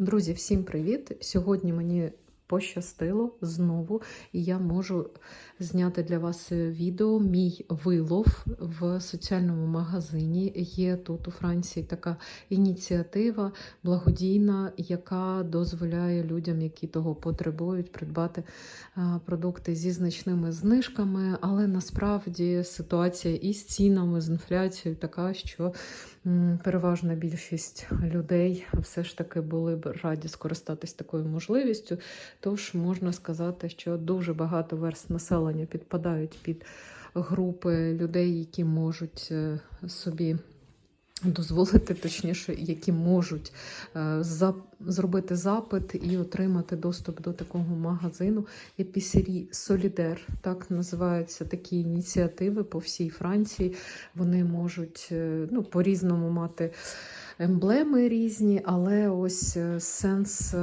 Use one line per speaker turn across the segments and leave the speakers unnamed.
Друзі, всім привіт! Сьогодні мені пощастило знову, і я можу зняти для вас відео. Мій вилов в соціальному магазині. Є тут у Франції така ініціатива благодійна, яка дозволяє людям, які того потребують, придбати продукти зі значними знижками. Але насправді ситуація із цінами, з інфляцією така, що переважна більшість людей все ж таки були б раді скористатись такою можливістю. Тож можна сказати, що дуже багато верст населення підпадають під групи людей, які можуть е, собі дозволити, точніше, які можуть е, за, зробити запит і отримати доступ до такого магазину. Епісері Солідер, так називаються такі ініціативи по всій Франції. Вони можуть е, ну, по-різному мати емблеми різні, але ось сенс.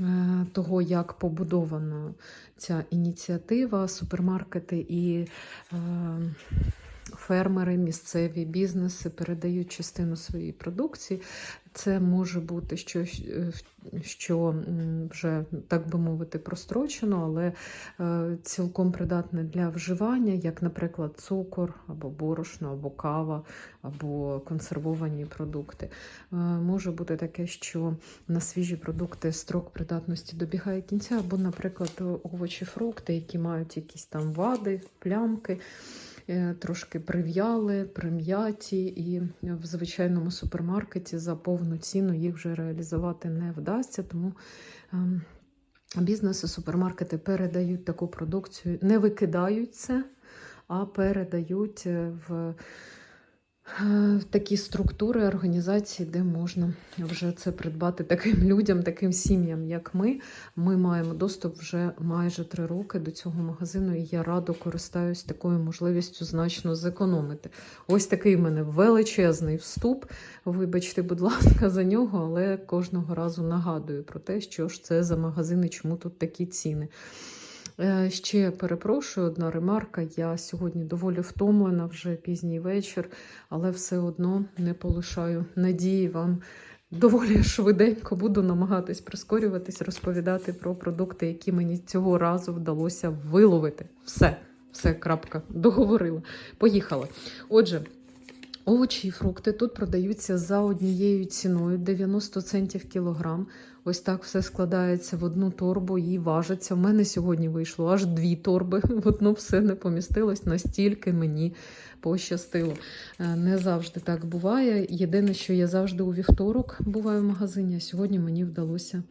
Е, Того, як побудована ця ініціатива, супермаркети і е, фермери, місцеві бізнеси передають частину своєї продукції. Це може бути щось, е, що вже, так би мовити, прострочено, але е, цілком придатне для вживання, як, наприклад, цукор або борошно, або кава, або консервовані продукти. Е, Може бути таке, що на свіжі продукти строк придатності добігає кінця, або, наприклад, овочі, фрукти, які мають якісь там вади, плямки. Е, Трошки прив'яли, прим'яті, і в звичайному супермаркеті за повну ціну їх вже реалізувати не вдасться. Тому ем, бізнеси, супермаркети передають таку продукцію, не викидають це, а передають е, в в такі структури, організації, де можна вже це придбати таким людям, таким сім'ям, як ми. Ми маємо доступ вже майже три роки до цього магазину, і я радо користаюсь такою можливістю значно зекономити. Ось такий в мене величезний вступ. Вибачте, будь ласка, за нього, але кожного разу нагадую про те, що ж це за магазин і чому тут такі ціни. Е, Ще перепрошую, одна ремарка. Я сьогодні доволі втомлена вже пізній вечір, але все одно не полишаю надії вам. Доволі швиденько буду намагатись прискорюватись, розповідати про продукти, які мені цього разу вдалося виловити. Все, все, крапка, договорила. Поїхали. Отже, овочі і фрукти тут продаються за однією ціною 90 центів кілограм. Ось так все складається в одну торбу і важиться. У мене сьогодні вийшло аж дві торби. В одну все не помістилось, настільки мені пощастило. Е, Не завжди так буває. Єдине, що я завжди у вівторок буваю в магазині, а сьогодні мені вдалося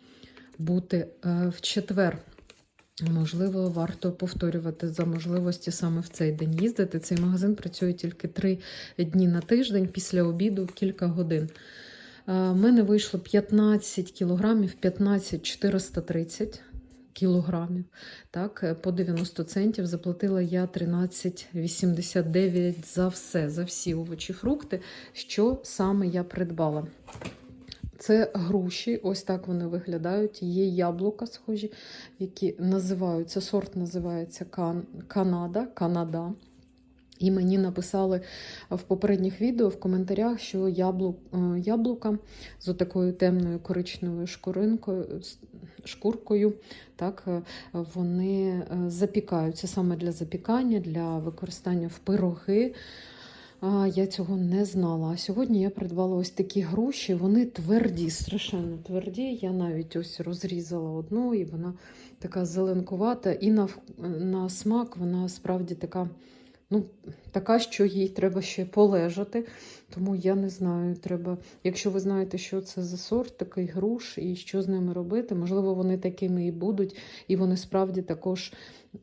бути е, в четвер. Можливо, варто повторювати за можливості саме в цей день їздити. Цей магазин працює тільки три дні на тиждень після обіду кілька годин. У мене вийшло 15 кілограмів, 15 430 кілограмів. Так, е, по 90 центів заплатила я 13,89 за все, за всі овочі, фрукти, що саме я придбала. Це груші, ось так вони виглядають. Є яблука схожі, які називаються, сорт називається Кан, Канада. Канада. І мені написали в попередніх відео в коментарях, що яблук, е, яблука з такою темною коричневою шкуринкою, шкуркою, так, е, вони е, запікаються саме для запікання, для використання в пироги. Я цього не знала. А сьогодні я придбала ось такі груші. Вони тверді, страшенно тверді. Я навіть ось розрізала одну, і вона така зеленкувата. І на, на смак вона справді така, ну, така, що їй треба ще полежати. Тому я не знаю, треба. Якщо ви знаєте, що це за сорт, такий груш, і що з ними робити, можливо, вони такими і будуть, і вони справді також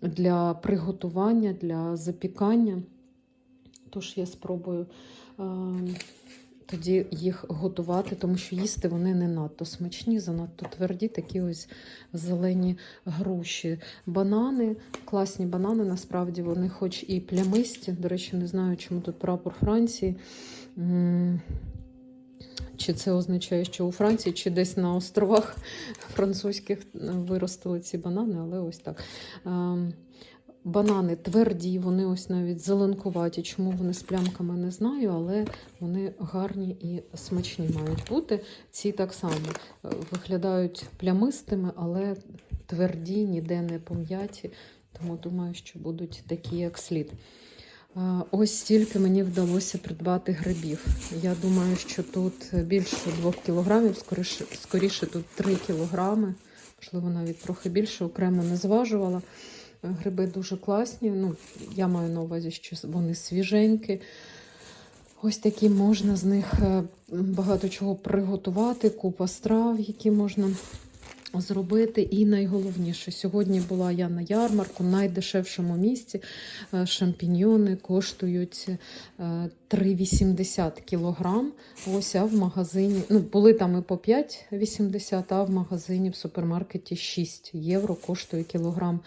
для приготування, для запікання. Тож я спробую е, тоді їх готувати, тому що їсти вони не надто смачні, занадто тверді, такі ось зелені груші. Банани, класні банани, насправді вони хоч і плямисті. До речі, не знаю, чому тут прапор Франції. Чи це означає, що у Франції, чи десь на островах французьких виростили ці банани, але ось так. Банани тверді, вони ось навіть зеленкуваті. Чому вони з плямками не знаю, але вони гарні і смачні мають бути. Ці так само е, виглядають плямистими, але тверді, ніде не пом'яті. Тому думаю, що будуть такі, як слід. Ось стільки мені вдалося придбати грибів. Я думаю, що тут більше 2 кілограмів, скоріше, скоріше тут 3 кілограми, можливо, навіть трохи більше, окремо не зважувала. Е, Гриби дуже класні. Ну, я маю на увазі, що вони свіженькі. Ось такі можна з них е, багато чого приготувати, купа страв, які можна зробити. І найголовніше, сьогодні була я на ярмарку, найдешевшому місці. Е, Шампіньйони коштують е, 3,80 кілограм. Ось а в магазині. Ну, були там і по 5,80, а в магазині в супермаркеті 6 євро коштує кілограм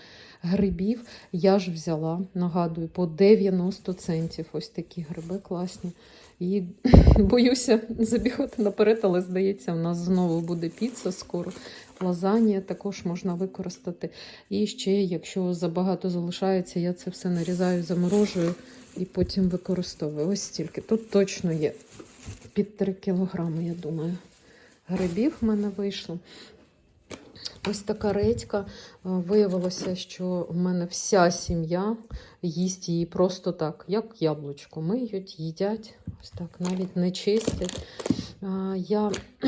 грибів. Я ж взяла, нагадую, по 90 центів. Ось такі гриби класні. І боюся забігати наперед, але здається, в нас знову буде піца скоро. Лазанія також можна використати. І ще, якщо забагато залишається, я це все нарізаю, заморожую і потім використовую. Ось стільки. Тут точно є під 3 кілограми, я думаю. Грибів в мене вийшло. Ось така редька. Е, Виявилося, що в мене вся сім'я їсть її просто так, як яблучко. Миють, їдять, ось так, навіть не чистять. Я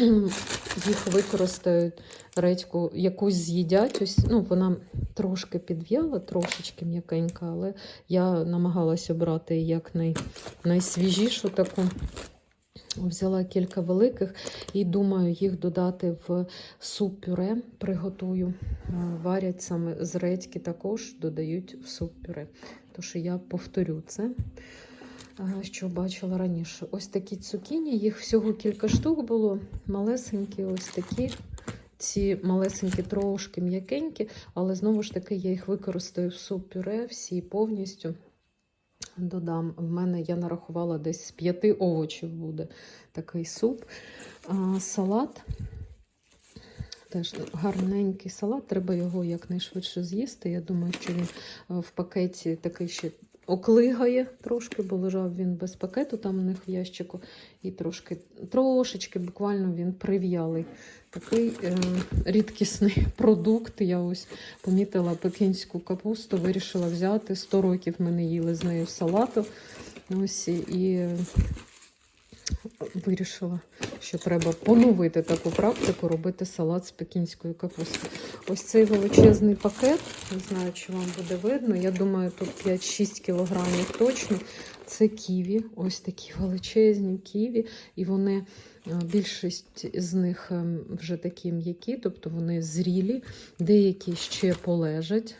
їх використаю редьку, якусь з'їдять. Ось, ну, вона трошки підв'яла, трошечки м'якенька, але я намагалася брати як най, найсвіжішу таку. Взяла кілька великих і думаю їх додати в суп-пюре. Приготую. Е, Варять саме з редьки також додають в суп-пюре. Тож я повторю це, е, що бачила раніше. Ось такі цукіні, їх всього кілька штук було. Малесенькі, ось такі. Ці малесенькі трошки м'якенькі, але знову ж таки я їх використаю в суп-пюре всі повністю додам. В мене я нарахувала десь з п'яти овочів буде такий суп. А, салат. Теж гарненький салат, треба його якнайшвидше з'їсти. Я думаю, що він е, в пакеті такий ще оклигає трошки, бо лежав він без пакету там у них в ящику, і трошки, трошечки буквально він прив'ялий. Такий е, рідкісний продукт. Я ось помітила пекінську капусту, вирішила взяти. 100 років ми не їли з нею салату. Ось і вирішила, що треба поновити таку практику, робити салат з пекінської капусти. Ось цей величезний пакет, не знаю, чи вам буде видно. Я думаю, тут 5-6 кілограмів точно. Це ківі, ось такі величезні ківі, і вони. е, Більшість з них ем, вже такі м'які, тобто вони зрілі, деякі ще полежать.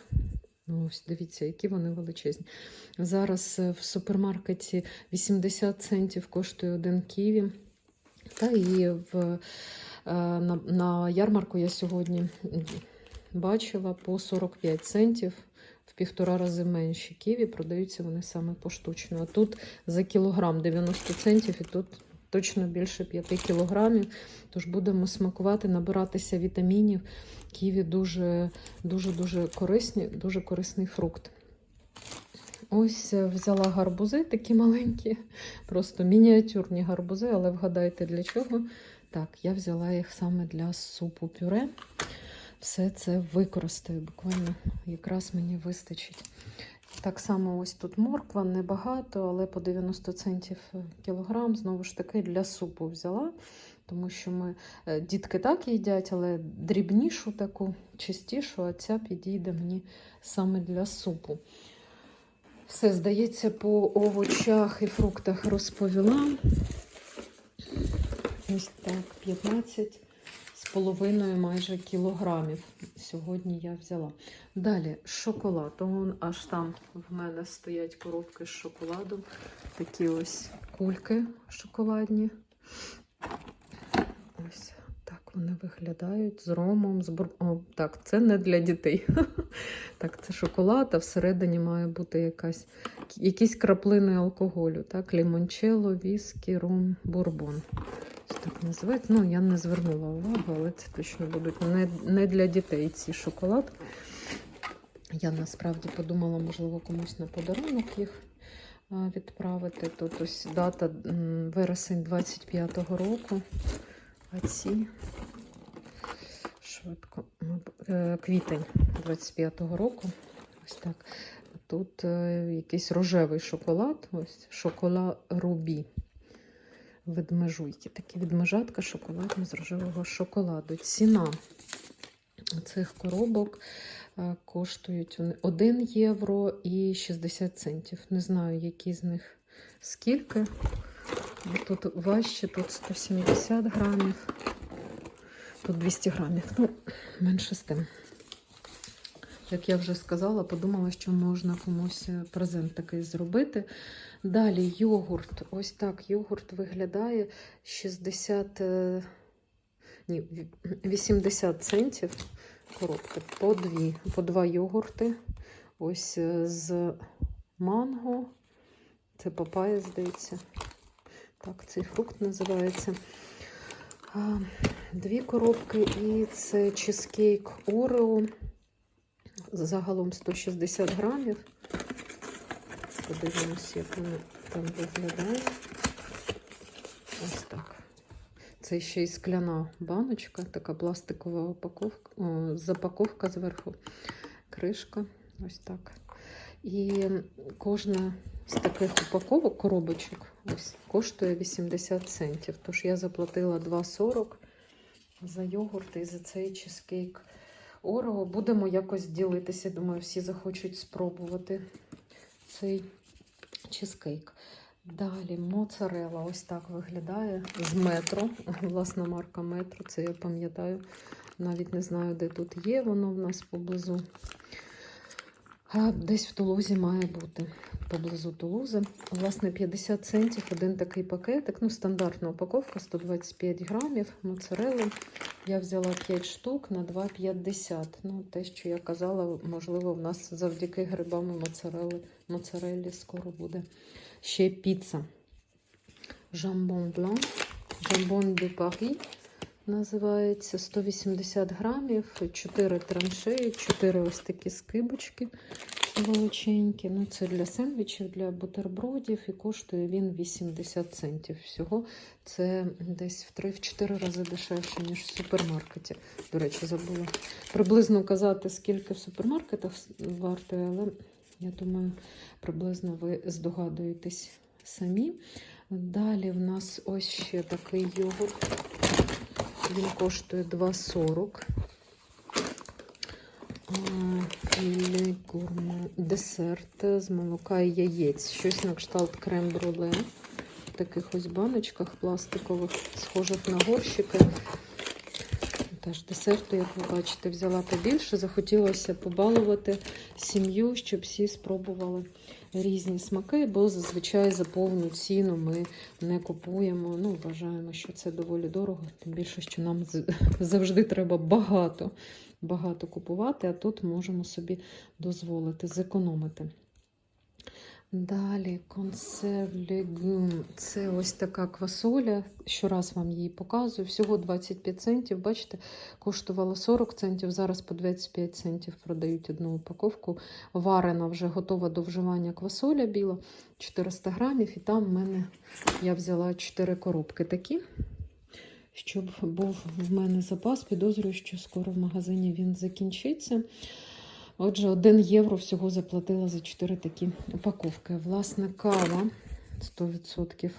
Ну, ось дивіться, які вони величезні. Зараз е, в супермаркеті 80 центів коштує один ківі. Та і в, е, на, на ярмарку я сьогодні бачила по 45 центів. В півтора рази менші ківі продаються вони саме поштучно. А тут за кілограм 90 центів, і тут точно більше 5 кілограмів. Тож будемо смакувати, набиратися вітамінів. Ківі дуже дуже дуже корисні, дуже корисний фрукт. Ось е, взяла гарбузи такі маленькі, просто мініатюрні гарбузи, але вгадайте для чого. Так, я взяла їх саме для супу пюре. Все це використаю, буквально якраз мені вистачить. Так само ось тут морква небагато, але по 90 центів кілограм. Знову ж таки, для супу взяла, тому що ми е, дітки так їдять, але дрібнішу таку, чистішу, а ця підійде мені саме для супу. Все, здається, по овочах і фруктах розповіла. Ось так, 15 з половиною майже кілограмів. Сьогодні я взяла. Далі шоколад. Вон аж там в мене стоять коробки з шоколадом. Такі ось кульки шоколадні. Ось так вони виглядають з ромом, з бур... О, так, це не для дітей. Так, це шоколад, а всередині має бути якась, якісь краплини алкоголю. Так, лімончело, віскі, ром, бурбон. Так називається. Ну, я не звернула увагу, але це точно будуть не, не для дітей ці шоколад. Я насправді подумала, можливо, комусь на подарунок їх відправити. Тут ось дата вересень 25-го року. А ці швидко е, квітень 25-го року. Ось так. Тут е, якийсь рожевий шоколад, ось шоколад Рубі. Ведмежуйки. Такі відмежатка шоколадні з рожевого шоколаду. Ціна цих коробок е, коштують 1 євро і 60 центів. Не знаю, які з них скільки. Тут важче, тут 170 грамів, тут 200 грамів. Ну, менше з тим. Як я вже сказала, подумала, що можна комусь е, презент такий зробити. Далі йогурт. Ось так йогурт виглядає 60, е, ні, 80 центів коробка по дві, по два йогурти. Ось е, з манго. Це папая, здається. Так, цей фрукт називається. Дві коробки і це чизкейк Орео. Загалом 160 грамів. Подивимось, як воно там виглядає. Ось так. Це ще й скляна баночка, така пластикова упаковка, о, запаковка зверху, кришка. Ось так. І кожна з таких упаковок, коробочок, ось, коштує 80 центів. Тож я заплатила 2,40 за йогурт і за цей чизкейк Орео. Будемо якось ділитися. Думаю, всі захочуть спробувати цей чизкейк. Далі моцарела ось так виглядає з метро. Власна марка метро. Це я пам'ятаю. Навіть не знаю, де тут є. Воно в нас поблизу. А десь в Тулузі має бути. Поблизу Тулузи. Власне, 50 центів один такий пакетик. Ну, стандартна упаковка 125 грамів моцарели. Я взяла 5 штук на 2,50. Ну, те, що я казала, можливо, в нас завдяки грибам і моцарели, моцареллі скоро буде. Ще піца. Жамбон блан. Жамбон де Парі називається 180 грамів, 4 траншеї, 4 ось такі скибочки величенькі. Ну, це для сендвічів, для бутербродів і коштує він 80 центів. Всього це десь в 3-4 рази дешевше, ніж в супермаркеті. До речі, забула приблизно казати, скільки в супермаркетах вартує, але я думаю, приблизно ви здогадуєтесь самі. Далі в нас ось ще такий йогурт. Він коштує 2,40. Ле гурме. Десерт з молока і яєць. Щось на кшталт крем-бруле. В таких ось баночках пластикових, схожих на горщики. Теж десерту, як ви бачите, взяла побільше. Захотілося побалувати сім'ю, щоб всі спробували різні смаки, бо зазвичай за повну ціну ми не купуємо. Ну, вважаємо, що це доволі дорого, тим більше, що нам завжди треба багато, багато купувати, а тут можемо собі дозволити зекономити. Далі консерв легум. Це ось така квасоля. Щораз вам її показую. Всього 25 центів. Бачите, коштувала 40 центів. Зараз по 25 центів продають одну упаковку. Варена вже готова до вживання квасоля біла 400 грамів. І там в мене я взяла 4 коробки такі. Щоб був в мене запас, підозрюю, що скоро в магазині він закінчиться. Отже, 1 євро всього заплатила за 4 такі упаковки. Власне, кава 100%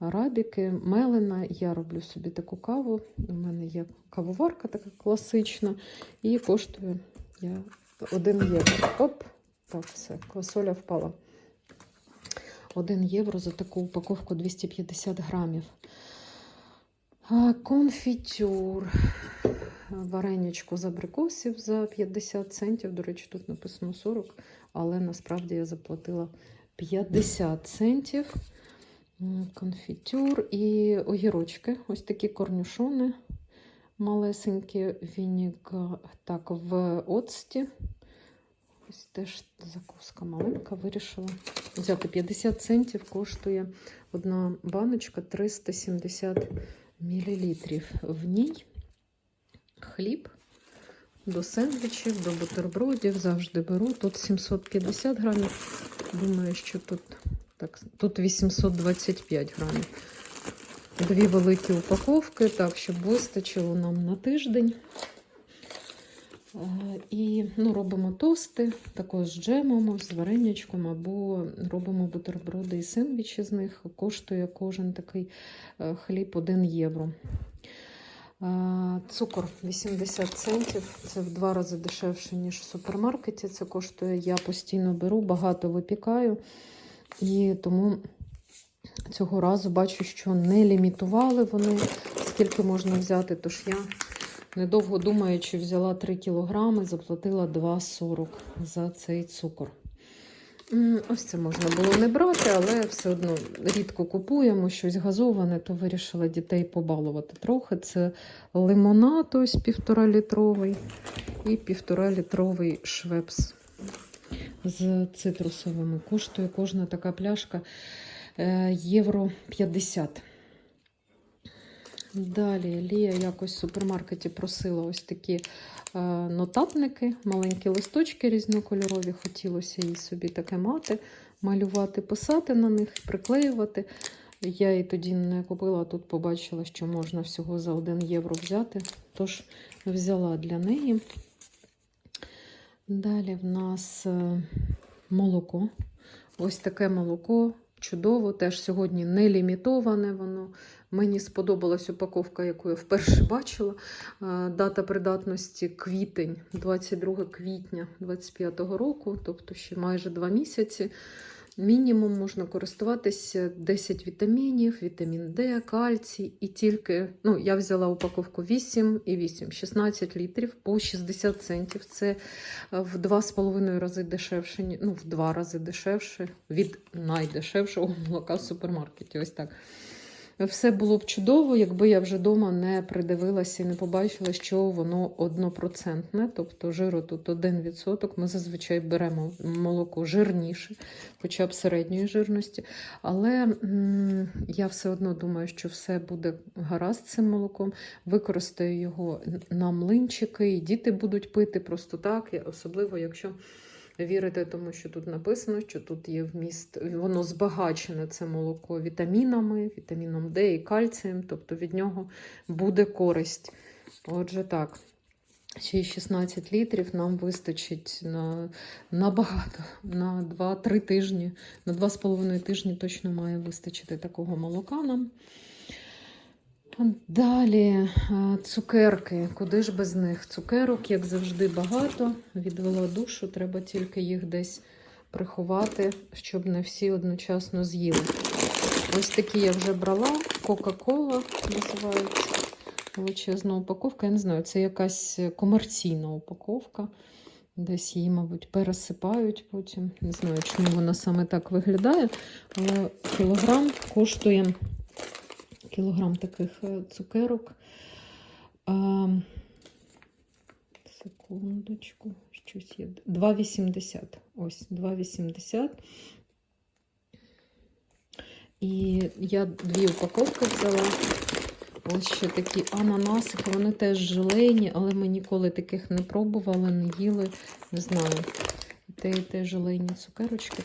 арабіки, мелена. Я роблю собі таку каву. У мене є кавоварка така класична. І коштує я 1 євро. Оп, так, все, квасоля впала. 1 євро за таку упаковку 250 грамів. Конфітюр. Вареничко з абрикосів за 50 центів. До речі, тут написано 40, але насправді я заплатила 50 центів. Конфітюр і огірочки. Ось такі корнюшони малесенькі. Вініга так в оцті. Ось теж закуска маленька. Вирішила взяти 50 центів. Коштує одна баночка 370 мл. В ній хліб. до сендвічів, до бутербродів. Завжди беру. Тут 750 грамів. Думаю, що тут, так, тут 825 грамів. Дві великі упаковки, так, щоб вистачило нам на тиждень. І ну, робимо тости, також з джемом, з варенячком, або робимо бутерброди і сендвічі з них. Коштує кожен такий е, хліб 1 євро. Цукор 80 центів. Це в два рази дешевше, ніж в супермаркеті. Це коштує. Я постійно беру, багато випікаю. І тому цього разу бачу, що не лімітували вони, скільки можна взяти. Тож я, недовго думаючи, взяла 3 кілограми, заплатила 2,40 за цей цукор. Ось це можна було не брати, але все одно рідко купуємо щось газоване, то вирішила дітей побалувати трохи. Це лимонад, ось півтора літровий, і півтора літровий швепс з цитрусовими. Коштує кожна така пляшка е, євро 50. Далі Лія якось в супермаркеті просила ось такі е, нотатники, маленькі листочки різнокольорові. Хотілося їй собі таке мати, малювати, писати на них, приклеювати. Я її тоді не купила, а тут побачила, що можна всього за 1 євро взяти. Тож взяла для неї. Далі в нас е, молоко. Ось таке молоко. Чудово, теж сьогодні не лімітоване воно. Мені сподобалась упаковка, яку я вперше бачила. Е, Дата придатності квітень, 22 квітня 2025 року, тобто ще майже два місяці. Мінімум можна користуватися 10 вітамінів, вітамін Д, кальцій і тільки, ну, я взяла упаковку 8 і 8, 16 літрів по 60 центів. Це е, в 2,5 рази дешевше, ну, в 2 рази дешевше від найдешевшого молока в супермаркеті. Ось так. Все було б чудово, якби я вже вдома не придивилася і не побачила, що воно однопроцентне, тобто жиру тут 1%. Ми зазвичай беремо молоко жирніше, хоча б середньої жирності. Але м, я все одно думаю, що все буде гаразд з цим молоком. Використаю його на млинчики, і діти будуть пити просто так, особливо якщо. Вірите, тому що тут написано, що тут є вміст, воно збагачене це молоко вітамінами, вітаміном Д і кальцієм, тобто від нього буде користь. Отже, так. Ще 16 літрів нам вистачить на, на багато, на 2-3 тижні, на 2,5 тижні точно має вистачити такого молока нам. Далі е, цукерки. Куди ж без них? Цукерок, як завжди, багато. Відвела душу, треба тільки їх десь приховати, щоб не всі одночасно з'їли. Ось такі я вже брала. Кока-кола називається. Величезна упаковка. Я не знаю, це якась комерційна упаковка. Десь її, мабуть, пересипають потім. Не знаю, чому вона саме так виглядає. Але кілограм коштує кілограм таких е, цукерок. А, секундочку, щось є. 2,80. Ось, 2,80. І я дві упаковки взяла. Ось ще такі ананасики, вони теж желейні, але ми ніколи таких не пробували, не їли. Не знаю. Те, і те желейні цукерочки.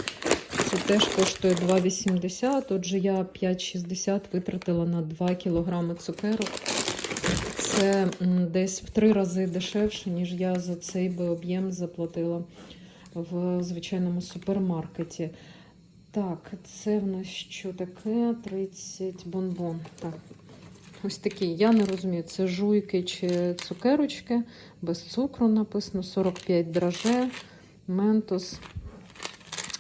Це теж коштує 2,80. Отже, я 5,60 витратила на 2 кілограми цукерок. Це десь в три рази дешевше, ніж я за цей би об'єм заплатила в звичайному супермаркеті. Так, це в нас що таке? 30 бонбон. Так. Ось такі, я не розумію, це жуйки чи цукерочки, без цукру написано, 45 драже, ментос.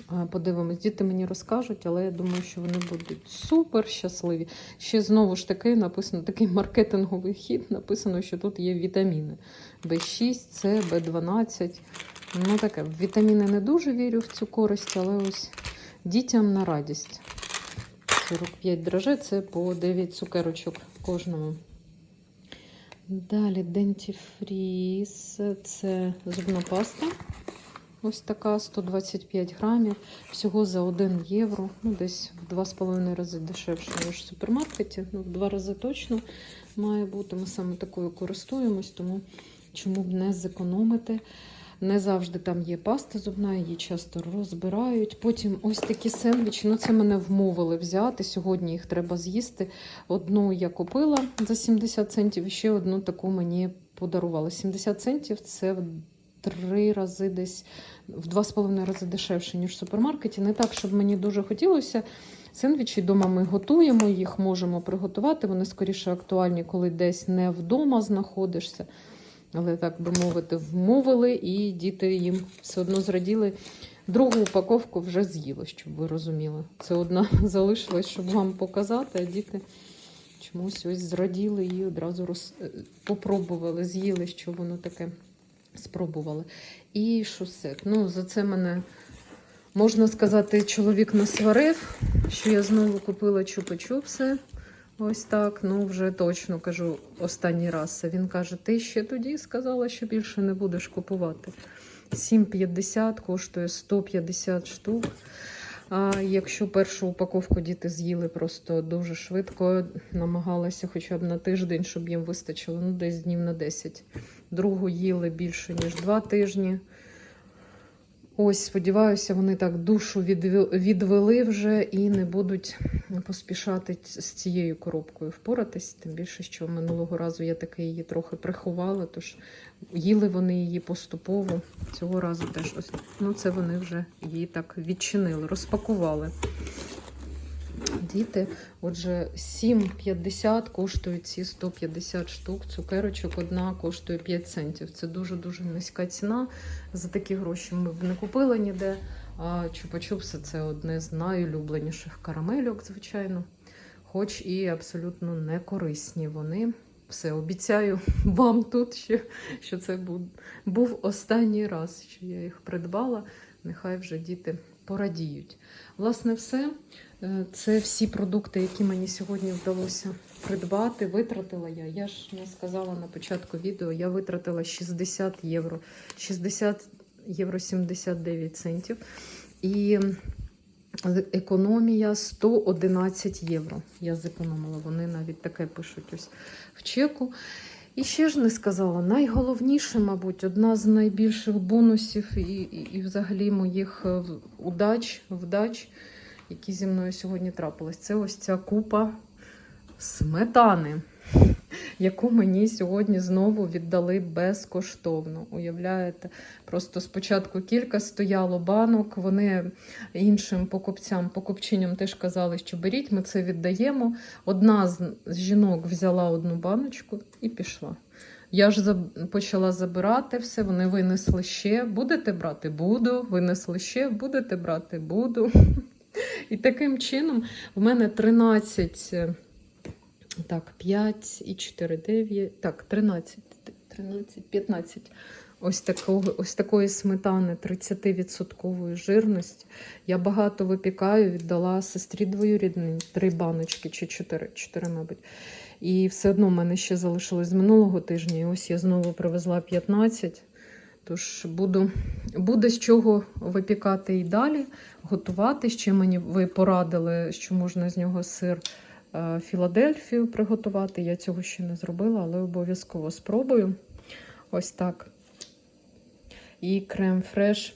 А, Подивимось, діти мені розкажуть, але я думаю, що вони будуть супер щасливі. Ще знову ж таки написано такий маркетинговий хід. Написано, що тут є вітаміни. В6, С, В12. Ну таке, вітаміни не дуже вірю в цю користь, але ось дітям на радість. 45 драже це по 9 цукерочок кожному. Далі дентіфріз, це зубна паста. Ось така 125 грамів. Всього за 1 євро. Ну, десь в 2,5 рази дешевше, ніж в супермаркеті. Ну, в 2 рази точно має бути. Ми саме такою користуємось, тому чому б не зекономити. Не завжди там є паста зубна, її часто розбирають. Потім ось такі сендвічі. Ну, це мене вмовили взяти. Сьогодні їх треба з'їсти. Одну я купила за 70 центів, і ще одну таку мені подарували. 70 центів це три рази десь в два з половиною рази дешевше, ніж в супермаркеті. Не так, щоб мені дуже хотілося. Сендвічі вдома ми готуємо, їх можемо приготувати. Вони скоріше актуальні, коли десь не вдома знаходишся. Але, так би мовити, вмовили, і діти їм все одно зраділи. Другу упаковку вже з'їли, щоб ви розуміли. Це одна залишилась, щоб вам показати, а діти чомусь ось зраділи і одразу роз... е, попробували, з'їли, що воно таке спробували. І шосет. Ну, за це мене, можна сказати, чоловік насварив, що я знову купила чупи-чупси. Ось так, ну вже точно кажу останній раз. Він каже: ти ще тоді сказала, що більше не будеш купувати. 7,50 коштує 150 штук. А якщо першу упаковку діти з'їли просто дуже швидко, намагалася хоча б на тиждень, щоб їм вистачило, ну десь днів на 10. Другу їли більше, ніж 2 тижні. Ось, сподіваюся, вони так душу відве- відвели вже і не будуть поспішати з цією коробкою впоратись. Тим більше, що минулого разу я таки її трохи приховала, тож їли вони її поступово. Цього разу теж ось. Ну, це вони вже її так відчинили, розпакували. Діти, отже, 7,50 коштують ці 150 штук. Цукерочок одна коштує 5 центів. Це дуже-дуже низька ціна. За такі гроші ми б не купили ніде. А чупа-чупси це одне з найулюбленіших карамельок, звичайно. Хоч і абсолютно не корисні вони. Все, обіцяю вам тут, що, що це був, був останній раз, що я їх придбала. Нехай вже діти порадіють. Власне, все. Е, Це всі продукти, які мені сьогодні вдалося придбати. Витратила я. Я ж не сказала на початку відео, я витратила 60 євро. 60 євро 79 центів. І економія 111 євро. Я зекономила. Вони навіть таке пишуть ось в чеку. І ще ж не сказала, найголовніше, мабуть, одна з найбільших бонусів і, і, і взагалі моїх е, удач, вдач, які зі мною сьогодні трапились, це ось ця купа сметани, яку мені сьогодні знову віддали безкоштовно. Уявляєте? Просто спочатку кілька стояло банок. Вони іншим покупцям, покупчиням теж казали, що беріть, ми це віддаємо. Одна з жінок взяла одну баночку і пішла. Я ж почала забирати все, вони винесли ще. Будете брати? Буду. Винесли ще, будете брати? Буду. І таким чином в мене 13, е, так, 5 і 4, 9, так, 13, 13, 15. Ось, такого, ось такої сметани 30% жирності. Я багато випікаю, віддала сестрі двоюрідній три баночки чи чотири, чотири, мабуть. І все одно в мене ще залишилось з минулого тижня. І ось я знову привезла 15. Тож буду, буде з чого випікати і далі, готувати. Ще мені ви порадили, що можна з нього сир е, Філадельфію приготувати. Я цього ще не зробила, але обов'язково спробую. Ось так. І крем фреш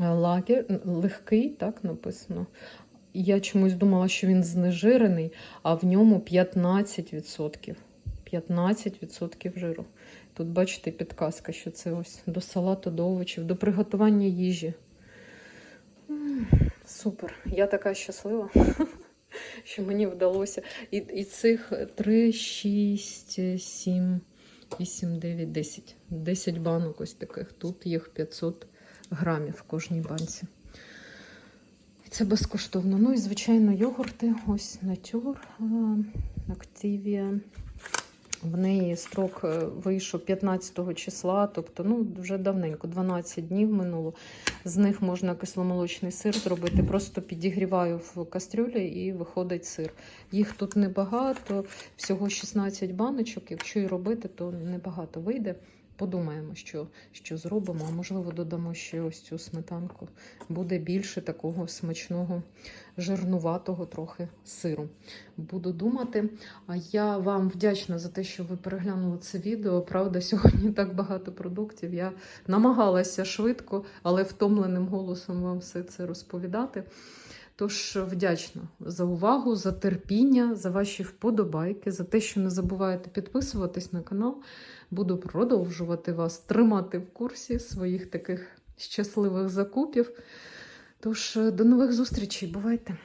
е, лагер, легкий, так написано. Я чомусь думала, що він знежирений, а в ньому 15%. 15% жиру. Тут, бачите, підказка, що це ось до салату, до овочів, до приготування їжі. Супер. Я така щаслива, що мені вдалося. І, і цих 3, 6, 7, 8, 9, 10. 10 банок ось таких. Тут їх 500 грамів в кожній банці. Це безкоштовно. Ну і, звичайно, йогурти. Ось натюр, Активія. В неї строк е, вийшов 15 числа, тобто ну, вже давненько, 12 днів минуло. З них можна кисломолочний сир зробити. Просто підігріваю в кастрюлі і виходить сир. Їх тут небагато, всього 16 баночок. Якщо і робити, то небагато вийде. Подумаємо, що, що зробимо, а можливо додамо ще ось цю сметанку. Буде більше такого смачного, жирнуватого трохи сиру. Буду думати. А я вам вдячна за те, що ви переглянули це відео. Правда, сьогодні так багато продуктів. Я намагалася швидко, але втомленим голосом вам все це розповідати. Тож вдячна за увагу, за терпіння, за ваші вподобайки, за те, що не забуваєте підписуватись на канал. Буду продовжувати вас тримати в курсі своїх таких щасливих закупів. Тож до нових зустрічей, бувайте!